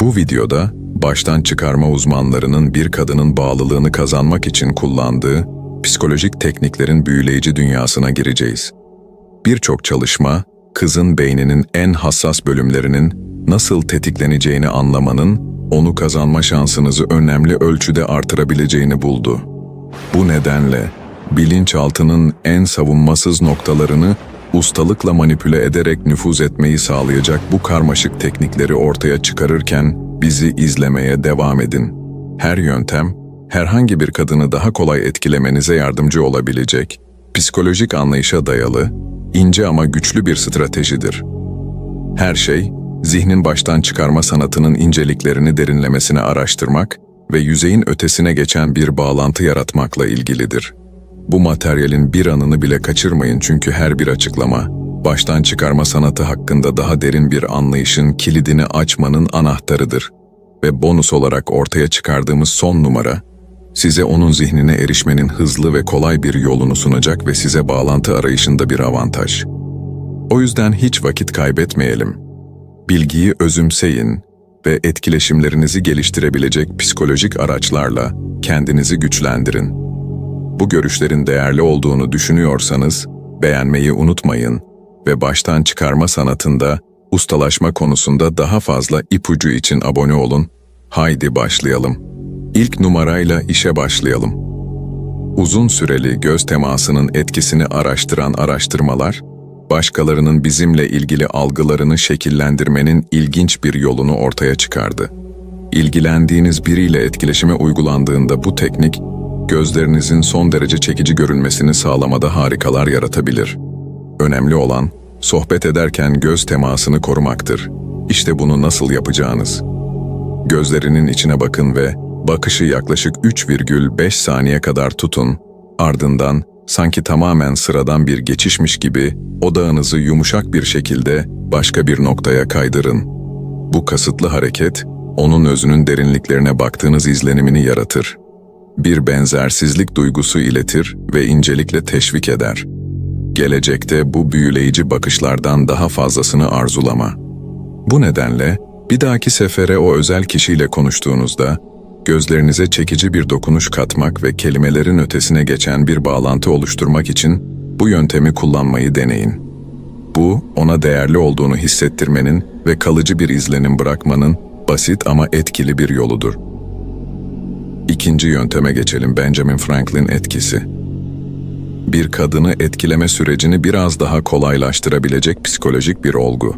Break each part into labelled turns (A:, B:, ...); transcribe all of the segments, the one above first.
A: Bu videoda baştan çıkarma uzmanlarının bir kadının bağlılığını kazanmak için kullandığı psikolojik tekniklerin büyüleyici dünyasına gireceğiz. Birçok çalışma, kızın beyninin en hassas bölümlerinin nasıl tetikleneceğini anlamanın, onu kazanma şansınızı önemli ölçüde artırabileceğini buldu. Bu nedenle bilinçaltının en savunmasız noktalarını ustalıkla manipüle ederek nüfuz etmeyi sağlayacak bu karmaşık teknikleri ortaya çıkarırken bizi izlemeye devam edin. Her yöntem, herhangi bir kadını daha kolay etkilemenize yardımcı olabilecek, psikolojik anlayışa dayalı, ince ama güçlü bir stratejidir. Her şey, zihnin baştan çıkarma sanatının inceliklerini derinlemesine araştırmak ve yüzeyin ötesine geçen bir bağlantı yaratmakla ilgilidir. Bu materyalin bir anını bile kaçırmayın çünkü her bir açıklama, baştan çıkarma sanatı hakkında daha derin bir anlayışın kilidini açmanın anahtarıdır. Ve bonus olarak ortaya çıkardığımız son numara, size onun zihnine erişmenin hızlı ve kolay bir yolunu sunacak ve size bağlantı arayışında bir avantaj. O yüzden hiç vakit kaybetmeyelim. Bilgiyi özümseyin ve etkileşimlerinizi geliştirebilecek psikolojik araçlarla kendinizi güçlendirin. Bu görüşlerin değerli olduğunu düşünüyorsanız beğenmeyi unutmayın ve baştan çıkarma sanatında ustalaşma konusunda daha fazla ipucu için abone olun. Haydi başlayalım. İlk numarayla işe başlayalım. Uzun süreli göz temasının etkisini araştıran araştırmalar, başkalarının bizimle ilgili algılarını şekillendirmenin ilginç bir yolunu ortaya çıkardı. İlgilendiğiniz biriyle etkileşime uygulandığında bu teknik, gözlerinizin son derece çekici görünmesini sağlamada harikalar yaratabilir. Önemli olan, sohbet ederken göz temasını korumaktır. İşte bunu nasıl yapacağınız. Gözlerinin içine bakın ve bakışı yaklaşık 3,5 saniye kadar tutun, ardından sanki tamamen sıradan bir geçişmiş gibi odağınızı yumuşak bir şekilde başka bir noktaya kaydırın. Bu kasıtlı hareket, onun özünün derinliklerine baktığınız izlenimini yaratır. Bir benzersizlik duygusu iletir ve incelikle teşvik eder. Gelecekte bu büyüleyici bakışlardan daha fazlasını arzulama. Bu nedenle bir dahaki sefere o özel kişiyle konuştuğunuzda gözlerinize çekici bir dokunuş katmak ve kelimelerin ötesine geçen bir bağlantı oluşturmak için bu yöntemi kullanmayı deneyin. Bu, ona değerli olduğunu hissettirmenin ve kalıcı bir izlenim bırakmanın basit ama etkili bir yoludur. İkinci yönteme geçelim Benjamin Franklin etkisi. Bir kadını etkileme sürecini biraz daha kolaylaştırabilecek psikolojik bir olgu.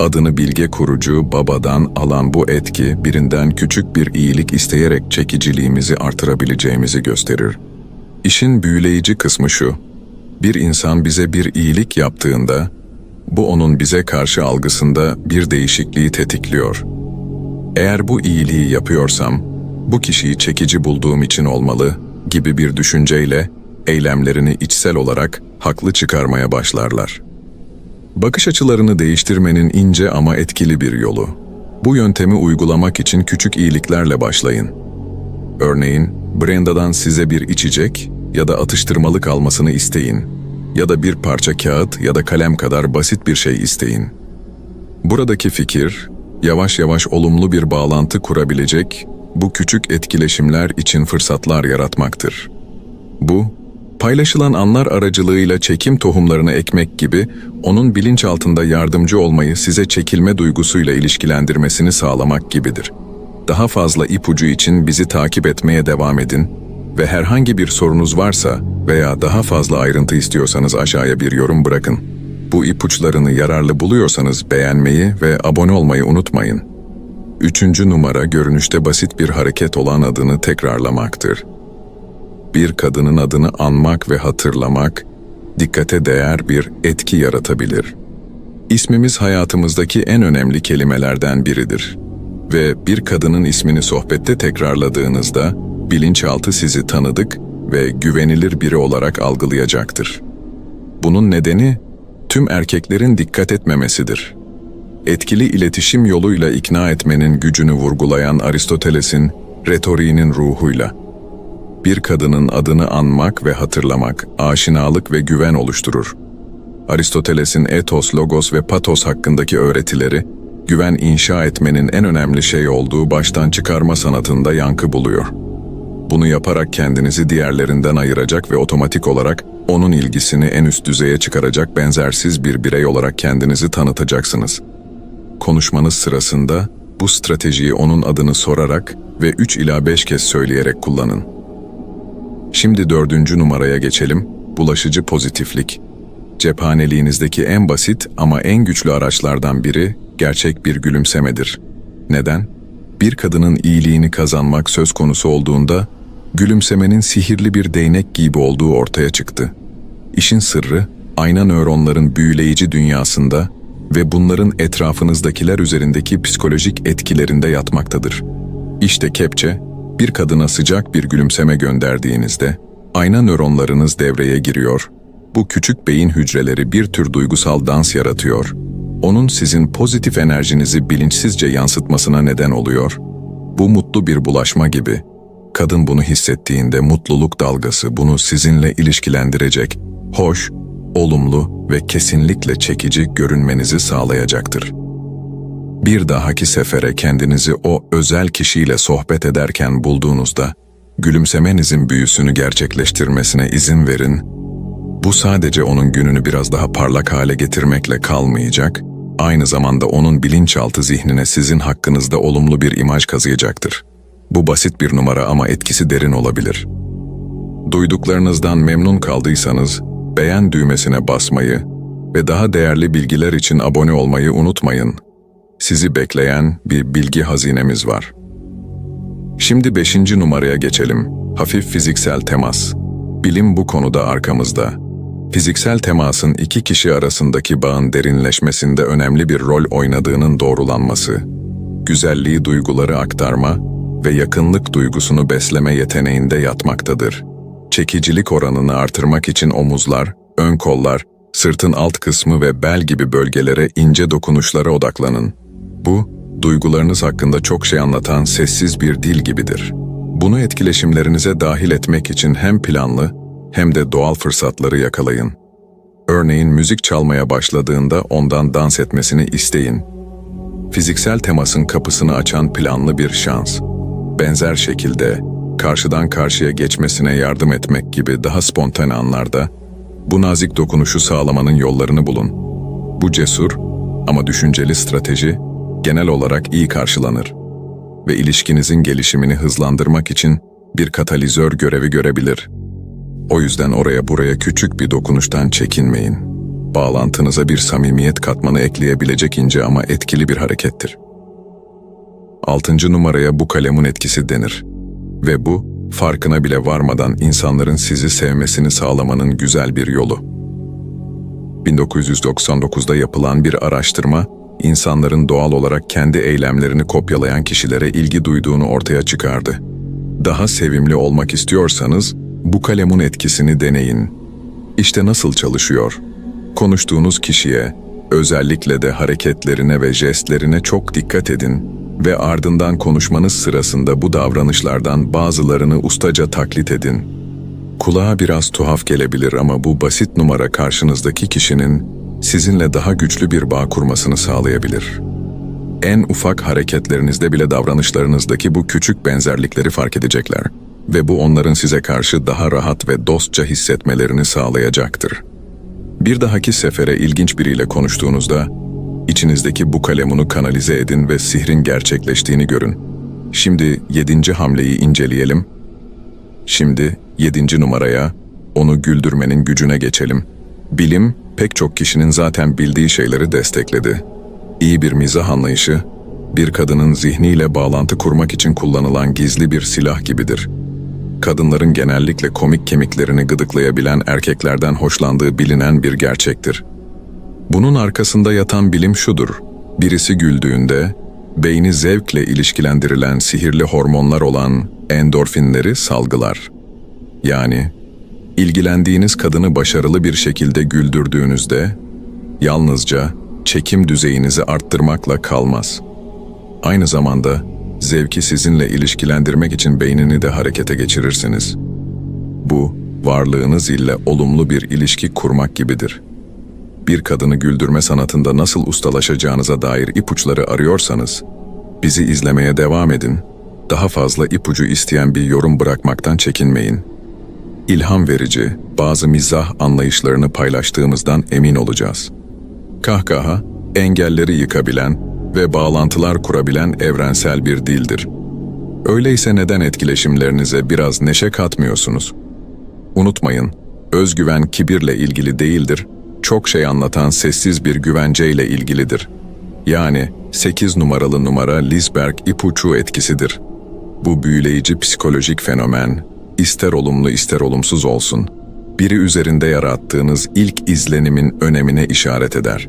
A: Adını bilge kurucu babadan alan bu etki birinden küçük bir iyilik isteyerek çekiciliğimizi artırabileceğimizi gösterir. İşin büyüleyici kısmı şu. Bir insan bize bir iyilik yaptığında bu onun bize karşı algısında bir değişikliği tetikliyor. Eğer bu iyiliği yapıyorsam bu kişiyi çekici bulduğum için olmalı gibi bir düşünceyle eylemlerini içsel olarak haklı çıkarmaya başlarlar. Bakış açılarını değiştirmenin ince ama etkili bir yolu. Bu yöntemi uygulamak için küçük iyiliklerle başlayın. Örneğin, Brenda'dan size bir içecek ya da atıştırmalık almasını isteyin. Ya da bir parça kağıt ya da kalem kadar basit bir şey isteyin. Buradaki fikir, yavaş yavaş olumlu bir bağlantı kurabilecek, bu küçük etkileşimler için fırsatlar yaratmaktır. Bu, paylaşılan anlar aracılığıyla çekim tohumlarını ekmek gibi onun bilinçaltında yardımcı olmayı size çekilme duygusuyla ilişkilendirmesini sağlamak gibidir. Daha fazla ipucu için bizi takip etmeye devam edin ve herhangi bir sorunuz varsa veya daha fazla ayrıntı istiyorsanız aşağıya bir yorum bırakın. Bu ipuçlarını yararlı buluyorsanız beğenmeyi ve abone olmayı unutmayın. Üçüncü numara görünüşte basit bir hareket olan adını tekrarlamaktır bir kadının adını anmak ve hatırlamak, dikkate değer bir etki yaratabilir. İsmimiz hayatımızdaki en önemli kelimelerden biridir. Ve bir kadının ismini sohbette tekrarladığınızda, bilinçaltı sizi tanıdık ve güvenilir biri olarak algılayacaktır. Bunun nedeni, tüm erkeklerin dikkat etmemesidir. Etkili iletişim yoluyla ikna etmenin gücünü vurgulayan Aristoteles'in retoriğinin ruhuyla, bir kadının adını anmak ve hatırlamak, aşinalık ve güven oluşturur. Aristoteles'in etos, logos ve patos hakkındaki öğretileri, güven inşa etmenin en önemli şey olduğu baştan çıkarma sanatında yankı buluyor. Bunu yaparak kendinizi diğerlerinden ayıracak ve otomatik olarak onun ilgisini en üst düzeye çıkaracak benzersiz bir birey olarak kendinizi tanıtacaksınız. Konuşmanız sırasında bu stratejiyi onun adını sorarak ve 3 ila 5 kez söyleyerek kullanın. Şimdi dördüncü numaraya geçelim. Bulaşıcı pozitiflik. Cephaneliğinizdeki en basit ama en güçlü araçlardan biri gerçek bir gülümsemedir. Neden? Bir kadının iyiliğini kazanmak söz konusu olduğunda gülümsemenin sihirli bir değnek gibi olduğu ortaya çıktı. İşin sırrı ayna nöronların büyüleyici dünyasında ve bunların etrafınızdakiler üzerindeki psikolojik etkilerinde yatmaktadır. İşte kepçe, bir kadına sıcak bir gülümseme gönderdiğinizde ayna nöronlarınız devreye giriyor. Bu küçük beyin hücreleri bir tür duygusal dans yaratıyor. Onun sizin pozitif enerjinizi bilinçsizce yansıtmasına neden oluyor. Bu mutlu bir bulaşma gibi. Kadın bunu hissettiğinde mutluluk dalgası bunu sizinle ilişkilendirecek, hoş, olumlu ve kesinlikle çekici görünmenizi sağlayacaktır. Bir dahaki sefere kendinizi o özel kişiyle sohbet ederken bulduğunuzda, gülümsemenizin büyüsünü gerçekleştirmesine izin verin. Bu sadece onun gününü biraz daha parlak hale getirmekle kalmayacak, aynı zamanda onun bilinçaltı zihnine sizin hakkınızda olumlu bir imaj kazıyacaktır. Bu basit bir numara ama etkisi derin olabilir. Duyduklarınızdan memnun kaldıysanız, beğen düğmesine basmayı ve daha değerli bilgiler için abone olmayı unutmayın. Sizi bekleyen bir bilgi hazinemiz var. Şimdi beşinci numaraya geçelim. Hafif fiziksel temas. Bilim bu konuda arkamızda. Fiziksel temasın iki kişi arasındaki bağın derinleşmesinde önemli bir rol oynadığının doğrulanması, güzelliği duyguları aktarma ve yakınlık duygusunu besleme yeteneğinde yatmaktadır. Çekicilik oranını artırmak için omuzlar, ön kollar, sırtın alt kısmı ve bel gibi bölgelere ince dokunuşlara odaklanın. Bu, duygularınız hakkında çok şey anlatan sessiz bir dil gibidir. Bunu etkileşimlerinize dahil etmek için hem planlı hem de doğal fırsatları yakalayın. Örneğin müzik çalmaya başladığında ondan dans etmesini isteyin. Fiziksel temasın kapısını açan planlı bir şans. Benzer şekilde karşıdan karşıya geçmesine yardım etmek gibi daha spontane anlarda bu nazik dokunuşu sağlamanın yollarını bulun. Bu cesur ama düşünceli strateji genel olarak iyi karşılanır ve ilişkinizin gelişimini hızlandırmak için bir katalizör görevi görebilir. O yüzden oraya buraya küçük bir dokunuştan çekinmeyin. Bağlantınıza bir samimiyet katmanı ekleyebilecek ince ama etkili bir harekettir. Altıncı numaraya bu kalemun etkisi denir. Ve bu, farkına bile varmadan insanların sizi sevmesini sağlamanın güzel bir yolu. 1999'da yapılan bir araştırma, insanların doğal olarak kendi eylemlerini kopyalayan kişilere ilgi duyduğunu ortaya çıkardı. Daha sevimli olmak istiyorsanız, bu kalemun etkisini deneyin. İşte nasıl çalışıyor. Konuştuğunuz kişiye, özellikle de hareketlerine ve jestlerine çok dikkat edin ve ardından konuşmanız sırasında bu davranışlardan bazılarını ustaca taklit edin. Kulağa biraz tuhaf gelebilir ama bu basit numara karşınızdaki kişinin sizinle daha güçlü bir bağ kurmasını sağlayabilir. En ufak hareketlerinizde bile davranışlarınızdaki bu küçük benzerlikleri fark edecekler ve bu onların size karşı daha rahat ve dostça hissetmelerini sağlayacaktır. Bir dahaki sefere ilginç biriyle konuştuğunuzda İçinizdeki bu kalemunu kanalize edin ve sihrin gerçekleştiğini görün. Şimdi yedinci hamleyi inceleyelim. Şimdi yedinci numaraya, onu güldürmenin gücüne geçelim. Bilim, pek çok kişinin zaten bildiği şeyleri destekledi. İyi bir mizah anlayışı, bir kadının zihniyle bağlantı kurmak için kullanılan gizli bir silah gibidir. Kadınların genellikle komik kemiklerini gıdıklayabilen erkeklerden hoşlandığı bilinen bir gerçektir. Bunun arkasında yatan bilim şudur. Birisi güldüğünde, beyni zevkle ilişkilendirilen sihirli hormonlar olan endorfinleri salgılar. Yani, ilgilendiğiniz kadını başarılı bir şekilde güldürdüğünüzde, yalnızca çekim düzeyinizi arttırmakla kalmaz. Aynı zamanda, zevki sizinle ilişkilendirmek için beynini de harekete geçirirsiniz. Bu, varlığınız ile olumlu bir ilişki kurmak gibidir.'' Bir kadını güldürme sanatında nasıl ustalaşacağınıza dair ipuçları arıyorsanız, bizi izlemeye devam edin. Daha fazla ipucu isteyen bir yorum bırakmaktan çekinmeyin. İlham verici bazı mizah anlayışlarını paylaştığımızdan emin olacağız. Kahkaha, engelleri yıkabilen ve bağlantılar kurabilen evrensel bir dildir. Öyleyse neden etkileşimlerinize biraz neşe katmıyorsunuz? Unutmayın, özgüven kibirle ilgili değildir, çok şey anlatan sessiz bir güvenceyle ilgilidir. Yani 8 numaralı numara Lisberg ipucu etkisidir. Bu büyüleyici psikolojik fenomen, ister olumlu ister olumsuz olsun, biri üzerinde yarattığınız ilk izlenimin önemine işaret eder.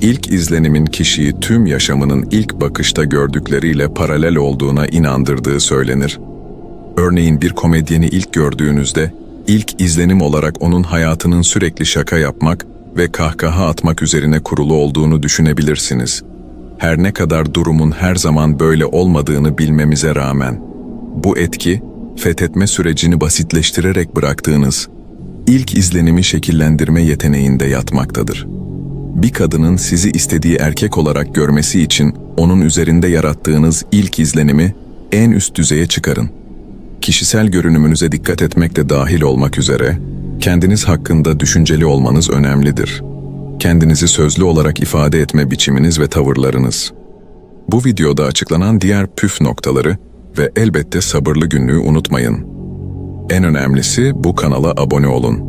A: İlk izlenimin kişiyi tüm yaşamının ilk bakışta gördükleriyle paralel olduğuna inandırdığı söylenir. Örneğin bir komedyeni ilk gördüğünüzde, ilk izlenim olarak onun hayatının sürekli şaka yapmak ve kahkaha atmak üzerine kurulu olduğunu düşünebilirsiniz. Her ne kadar durumun her zaman böyle olmadığını bilmemize rağmen, bu etki, fethetme sürecini basitleştirerek bıraktığınız, ilk izlenimi şekillendirme yeteneğinde yatmaktadır. Bir kadının sizi istediği erkek olarak görmesi için onun üzerinde yarattığınız ilk izlenimi en üst düzeye çıkarın. Kişisel görünümünüze dikkat etmek de dahil olmak üzere, kendiniz hakkında düşünceli olmanız önemlidir. Kendinizi sözlü olarak ifade etme biçiminiz ve tavırlarınız. Bu videoda açıklanan diğer püf noktaları ve elbette sabırlı günlüğü unutmayın. En önemlisi bu kanala abone olun.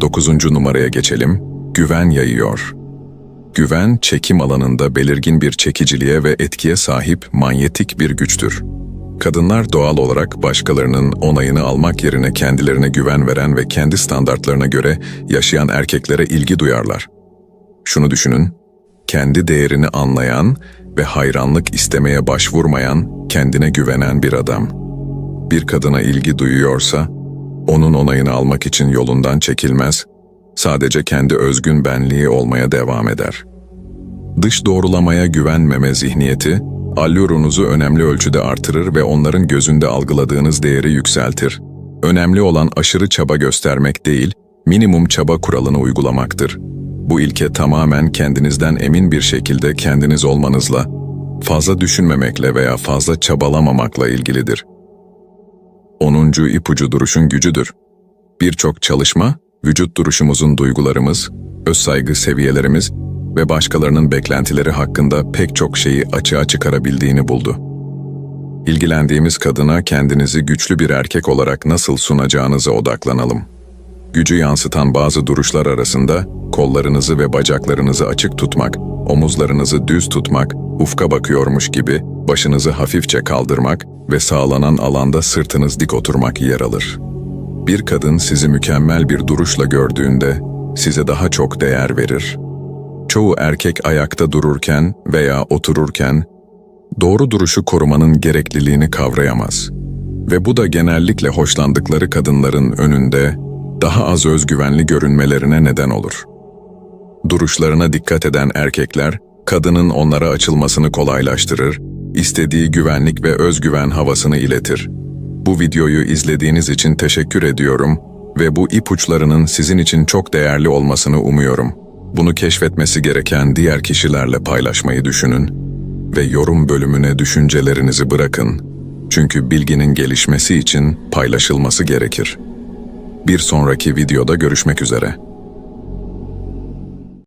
A: 9. numaraya geçelim. Güven yayıyor. Güven, çekim alanında belirgin bir çekiciliğe ve etkiye sahip manyetik bir güçtür. Kadınlar doğal olarak başkalarının onayını almak yerine kendilerine güven veren ve kendi standartlarına göre yaşayan erkeklere ilgi duyarlar. Şunu düşünün, kendi değerini anlayan ve hayranlık istemeye başvurmayan, kendine güvenen bir adam. Bir kadına ilgi duyuyorsa, onun onayını almak için yolundan çekilmez, sadece kendi özgün benliği olmaya devam eder. Dış doğrulamaya güvenmeme zihniyeti, allürunuzu önemli ölçüde artırır ve onların gözünde algıladığınız değeri yükseltir. Önemli olan aşırı çaba göstermek değil, minimum çaba kuralını uygulamaktır. Bu ilke tamamen kendinizden emin bir şekilde kendiniz olmanızla, fazla düşünmemekle veya fazla çabalamamakla ilgilidir. 10. ipucu duruşun gücüdür. Birçok çalışma, vücut duruşumuzun duygularımız, öz saygı seviyelerimiz ve başkalarının beklentileri hakkında pek çok şeyi açığa çıkarabildiğini buldu. İlgilendiğimiz kadına kendinizi güçlü bir erkek olarak nasıl sunacağınıza odaklanalım. Gücü yansıtan bazı duruşlar arasında kollarınızı ve bacaklarınızı açık tutmak, omuzlarınızı düz tutmak, ufka bakıyormuş gibi başınızı hafifçe kaldırmak ve sağlanan alanda sırtınız dik oturmak yer alır. Bir kadın sizi mükemmel bir duruşla gördüğünde size daha çok değer verir. Çoğu erkek ayakta dururken veya otururken doğru duruşu korumanın gerekliliğini kavrayamaz. Ve bu da genellikle hoşlandıkları kadınların önünde daha az özgüvenli görünmelerine neden olur. Duruşlarına dikkat eden erkekler, kadının onlara açılmasını kolaylaştırır, istediği güvenlik ve özgüven havasını iletir. Bu videoyu izlediğiniz için teşekkür ediyorum ve bu ipuçlarının sizin için çok değerli olmasını umuyorum. Bunu keşfetmesi gereken diğer kişilerle paylaşmayı düşünün ve yorum bölümüne düşüncelerinizi bırakın. Çünkü bilginin gelişmesi için paylaşılması gerekir. Bir sonraki videoda görüşmek üzere.